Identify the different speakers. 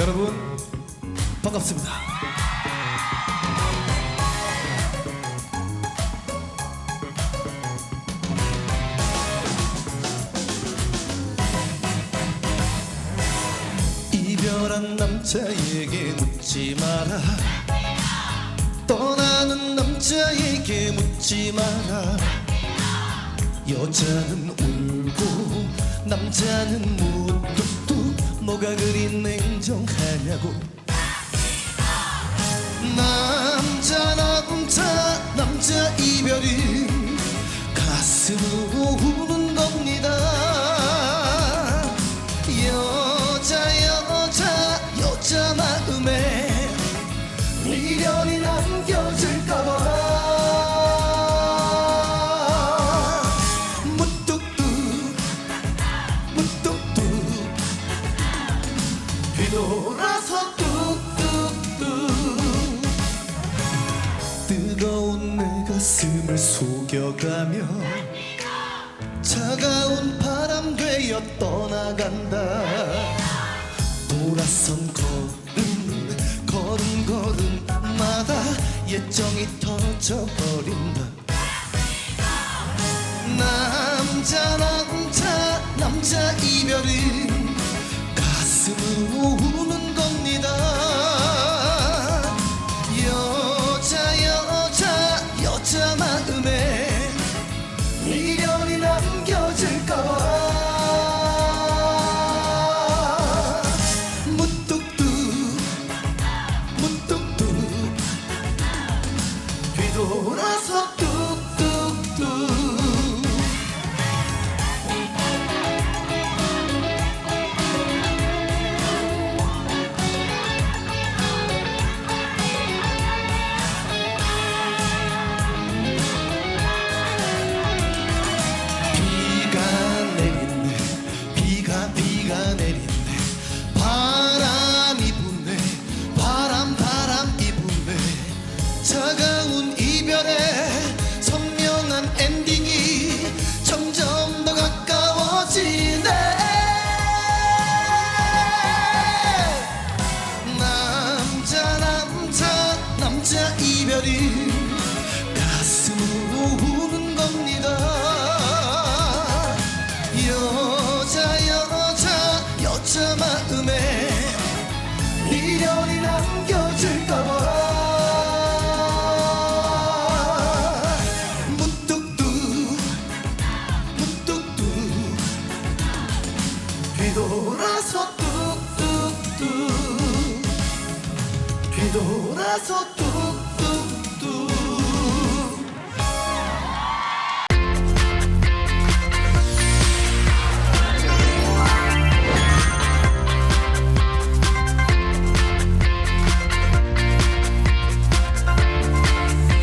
Speaker 1: 여러분 반갑습니다. 이별한 남자에게 묻지 마라 떠나는 남자에게 묻지 마라 여자는 울고 남자는 무뚝뚝 뭐가 그리 냉정하냐고. 남자 남자 남자 이별이 가슴으로 우는 겁니다. 여자 여자 여자 마음에 미련이 남겨질 돌아서 뚝뚝뚝. 뜨거운 내 가슴을 속여가며 차가운 바람 되어 떠나간다. 돌아선 걸음 걸음 걸음마다 예정이 터져버린다. 남자 남자 남자 이별은 가슴으로 남겨질까봐. 무뚝뚝 무뚝뚝 뒤돌아서 뚝뚝뚝. 뒤돌아서 뚝뚝뚝